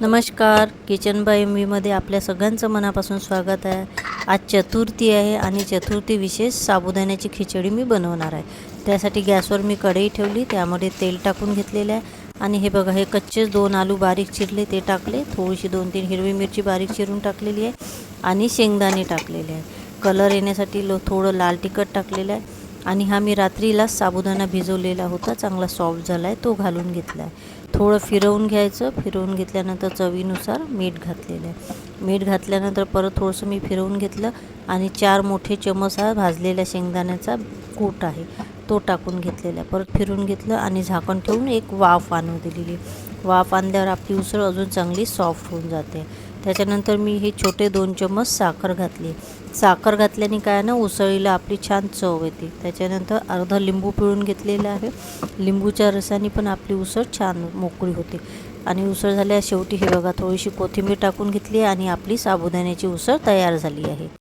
नमस्कार kitchen bye M व्हीमध्ये आपल्या सगळ्यांचं मनापासून स्वागत आहे. आज चतुर्थी आहे आणि चतुर्थी विशेष साबुदाण्याची खिचडी मी बनवणार आहे. त्यासाठी गॅसवर मी कढई ठेवली त्यामध्ये तेल टाकून घेतलेलं आहे. आणि हे बघा हे कच्चेच दोन आलू बारीक चिरले ते टाकले. थोडीशी दोन तीन हिरवी मिरची बारीक चिरून टाकलेली आहे. आणि शेंगदाणे टाकलेले आहे कलर येण्यासाठी लो थोडं लाल तिखट टाकलेलं आहे. आणि हा मी रात्रीलाच साबुदाणा भिजवलेला होता. चांगला सॉफ्ट झाला आहे तो घालून घेतला आहे थोडं फिरवून घ्यायचं. फिरवून घेतल्यानंतर चवीनुसार मीठ घातलेलं आहे. मीठ घातल्यानंतर परत थोडंसं मी फिरवून घेतलं आणि चार मोठे चमच हा भाजलेल्या शेंगदाण्याचा कूट आहे. तो टाकून घेतलेला आहे. परत फिरून घेतलं आणि झाकण ठेवून एक वाफ आणू दिलेली वाफ आणल्यावर आपली उसळ अजून चांगली सॉफ्ट होऊन जाते. त्याच्यानंतर मी हे छोटे दोन चम्मच साखर घातली. साखर घातल्याने काय ना उसळीला आपली छान चव येते. त्याच्यानंतर अर्धा लिंबू पिळून घेतलेला आहे. लिंबूच्या रसाने पण आपली उसळ छान मोकळी होते. आणि उसळ झाल्या शेवटी हे बघा थोडीशी कोथिंबीर टाकून घेतली आणि आपली साबुदाण्याची उसळ तयार झाली आहे.